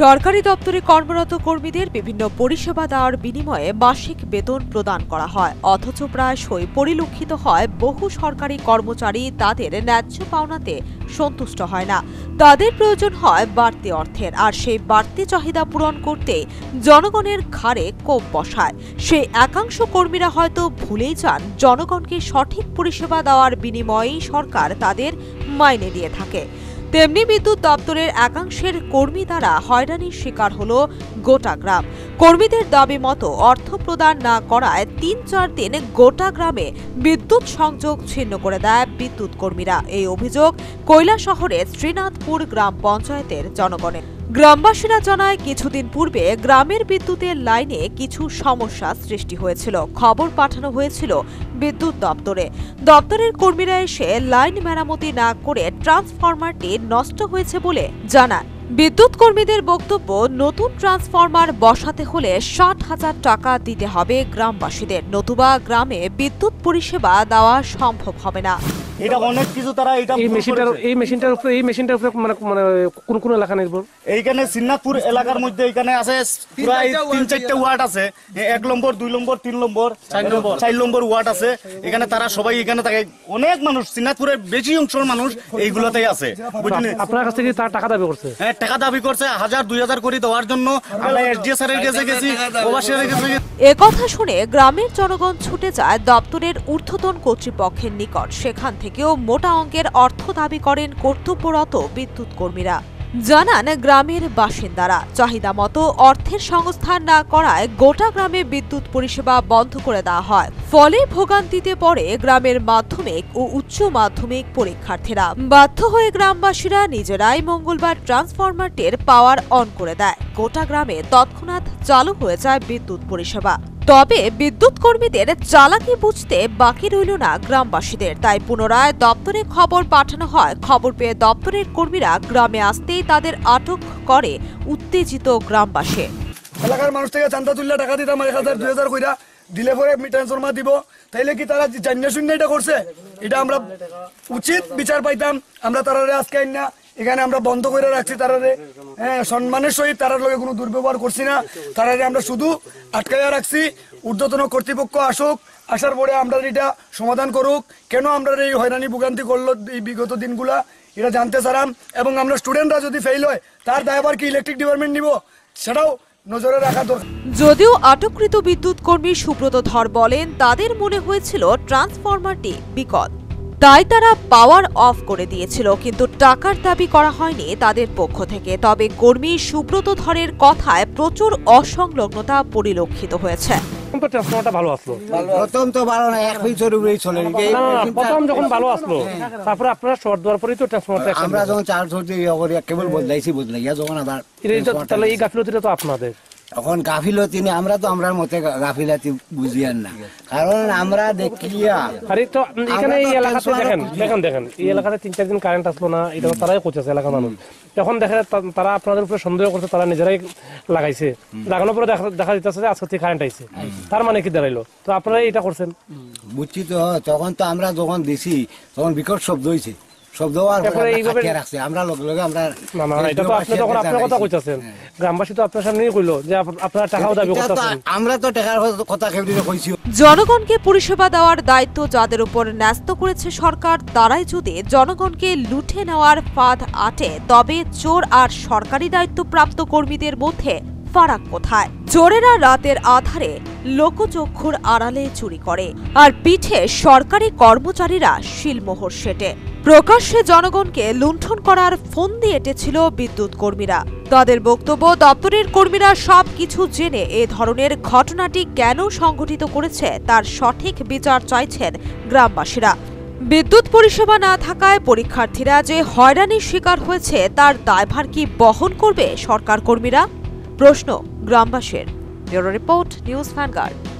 সরকারি দপ্তরে কর্মরত কর্মীদের বিভিন্ন পরিষেবা দেওয়ার বিনিময়ে মাসিক বেতন প্রদান করা হয়। অথচ প্রায়শই পরিলক্ষিত হয়, বহু সরকারি কর্মচারী তাদের ন্যায্য পাওনাতে সন্তুষ্ট হয় না। তাদের প্রয়োজন হয় বাড়তি অর্থের, আর সেই বাড়তি চাহিদা পূরণ করতে জনগণের ঘাড়ে কোপ বসায়। সেই একাংশ কর্মীরা হয়তো ভুলেই যান, জনগণকে সঠিক পরিষেবা দেওয়ার বিনিময়েই সরকার তাদের মাইনে দিয়ে থাকে। তেমনি বিদ্যুৎ দপ্তরের একাংশের কর্মী দ্বারা হয়রানির শিকার হল গোটা গ্রাম। কর্মীদের দাবি মতো অর্থ প্রদান না করায় তিন চার দিন গোটা গ্রামে বিদ্যুৎ সংযোগ ছিন্ন করে দেয় বিদ্যুৎ কর্মীরা। এই অভিযোগ কৈলা শহরের শ্রীনাথপুর গ্রাম পঞ্চায়েতের জনগণের। গ্রামবাসীরা জানায়, কিছুদিন পূর্বে গ্রামের বিদ্যুতের লাইনে কিছু সমস্যা সৃষ্টি হয়েছিল। খবর পাঠানো হয়েছিল বিদ্যুৎ দপ্তরে। দপ্তরের কর্মীরা এসে লাইন মেরামতি না করে ট্রান্সফরমারটি নষ্ট হয়েছে বলে জানান বিদ্যুৎ কর্মীদের বক্তব্য, নতুন ট্রান্সফরমার বসাতে হলে ষাট হাজার টাকা দিতে হবে গ্রামবাসীদের। নতুবা গ্রামে বিদ্যুৎ পরিষেবা দেওয়া সম্ভব হবে না। এটা অনেক কিছু তারা এটা এই মেশিনটার। এই মেশিনটার উপরে এই মেশিনটার উপরে মানে মানে কোন কোন এলাকা নির্ভর এইখানে সিন্নাথপুর এলাকার মধ্যে এখানে আছে প্রায় তিন চারটে ওয়ার্ড আছে। এক নম্বর দুই নম্বর তিন নম্বর চার নম্বর। ওয়ার্ড আছে। এখানে তারা সবাই এখানে থাকে। অনেক মানুষ সিন্নাথপুরের বেশি অংশের মানুষ এইগুলোতেই আছে। আপনার কাছ থেকে তার টাকা দাবি করছে? হ্যাঁ টাকা দাবি করছে হাজার দুই হাজার করে দেওয়ার জন্য। আমরা এসডিএস এর কাছে গেছি প্রবাসীর কাছে একথা শুনে গ্রামের জনগণ ছুটে যায় দপ্তরের ঊর্ধ্বতন কর্তৃপক্ষের নিকট। সেখান থেকেও মোটা অঙ্কের অর্থ দাবি করেন কর্তব্যরত বিদ্যুৎ কর্মীরা। জানান গ্রামের বাসিন্দারা, চাহিদা মতো অর্থের সংস্থান না করায় গোটা গ্রামে বিদ্যুৎ পরিষেবা বন্ধ করে দেওয়া হয়। ফলে ভোগান্তিতে পড়ে গ্রামের মাধ্যমিক ও উচ্চ মাধ্যমিক পরীক্ষার্থীরা। বাধ্য হয়ে গ্রামবাসীরা নিজেরাই মঙ্গলবার ট্রান্সফরমারটির পাওয়ার অন করে দেয়। গোটা গ্রামে তৎক্ষণাৎ চালু হয়ে যায় বিদ্যুৎ পরিষেবা। তবে বিদ্যুৎ কর্মীদের চালাকি বুঝতে বাকি রইল না গ্রামবাসীদের। তাই পুনরায় দপ্তরে খবর পাঠানো হয়। খবর পেয়ে দপ্তরের কর্মীরা গ্রামে আসতেই তাদের আটক করে উত্তেজিত গ্রামবাসী। এলাকার মানুষ থেকে চান্দা তুললে টাকা দিতাম, এক হাজার, দুই হাজার কইরা দিলে পরে ট্রান্সফরমার দিব। তাইলে কি তারা জানিয়ে শূন্য এটা করছে? এটা আমরা উচিত বিচার পাইতাম। আমরা তারা আজকে আইন না এখানে আমরা বন্ধ করে রাখছি তারারে। হ্যাঁ সম্মানের সহিত তারার লগে কোনো দুর্ব্যবহার করছি না। তারারে আমরা শুধু আটকাইয়া রাখছি। ঊর্ধ্বতন কর্তৃপক্ষ আসুক, আসার পরে আমরা এটা সমাধান করুক। কেন আমরা এই হয়রানি, ভোগান্তি করল এই বিগত দিনগুলা? এটা জানতে চারাম এবং আমরা স্টুডেন্টরা যদি ফেল হয়, তার দায়ভার কি ইলেকট্রিক ডিপার্টমেন্ট নিব? সেটাও নজরে রাখা যদিও আটককৃত বিদ্যুৎ কর্মী সুব্রত ধর বলেন, তাদের মনে হয়েছিল ট্রান্সফরমারটি বিকল তাই তারা পাওয়ার অফ করে দিয়েছিল কিন্তু টাকার দাবি করা হয়নি তাদের পক্ষ থেকে। তবে কর্মী সুব্রত ধরের কথায় প্রচুর অসংলগ্নতা পরিলক্ষিত হয়েছে। এখন তো ট্রান্সফরমারটা ভালো আসলো। প্রথম তো ভালো না এক বছর উপরেই চলে না, না, না, প্রথম যখন ভালো আসলো তারপরে আপনারা শর্ট দেওয়ার পরেই তো ট্রান্সফরমারটা আমরা যখন চার ধরতে ইয়ে কেবল বদলাইছি বদলাইয়া যখন আবার তাহলে এই গাফিলতিটা তো আপনাদের। এখন গাফিলতি নেই আমরা তো আমরার মতে গাফিলাতি বুঝিয়ান না। কারণ আমরা দেখিয়া আরে তো এখানে এই এলাকাতে দেখেন দেখেন দেখেন এই এলাকাতে তিন চার দিন কারেন্ট আসলো না এটা তারাই করতেছে এলাকার মানুষ। তখন দেখা তারা আপনাদের উপরে সন্দেহ করছে তারা নিজেরাই লাগাইছে। লাগানোর পরে দেখা যাচ্ছে যে আজকে থেকে কারেন্ট আইছে। তার মানে কি দাঁড়াইলো? তো আপনারা এটা করছেন। বুঝছি তো তখন তো আমরা যখন দিছি তখন বিকট শব্দ হয়েছে শব্দ পরে আমরা আমরা লগে লগে আমরা না না এটা তো আপনি তখন আপনার কথা কইতাছেন। গ্রামবাসী তো আপনার সামনেই কইলো যে আপনারা টাকাও দাবি করতেছেন। আমরা তো টাকার কথা কইছি। জনগণকে পরিষেবা দেওয়ার দায়িত্ব যাদের উপর ন্যস্ত করেছে সরকার তারাই যদি জনগণকে লুঠে নেওয়ার ফাঁদ আটে তবে চোর আর সরকারি দায়িত্বপ্রাপ্ত কর্মীদের মধ্যে ফারাক কোথায়? চোরেরা রাতের আধারে লোকচক্ষুর আড়ালে চুরি করে, আর পিঠে সরকারি কর্মচারীরা শিলমোহর সেটে। প্রকাশ্যে জনগণকে লুণ্ঠন করার ফন্দি এঁটেছিল বিদ্যুৎ কর্মীরা। তাদের বক্তব্য, দপ্তরের কর্মীরা সব কিছু জেনে এ ধরনের ঘটনাটি কেন সংঘটিত করেছে, তার সঠিক বিচার চাইছেন গ্রামবাসীরা। বিদ্যুৎ পরিষেবা না থাকায় পরীক্ষার্থীরা যে হয়রানির শিকার হয়েছে, তার দায়ভার কি বহন করবে সরকার কর্মীরা? প্রশ্ন গ্রামবাসীর ব্যুরো রিপোর্ট নিউজ ভ্যানগার্ড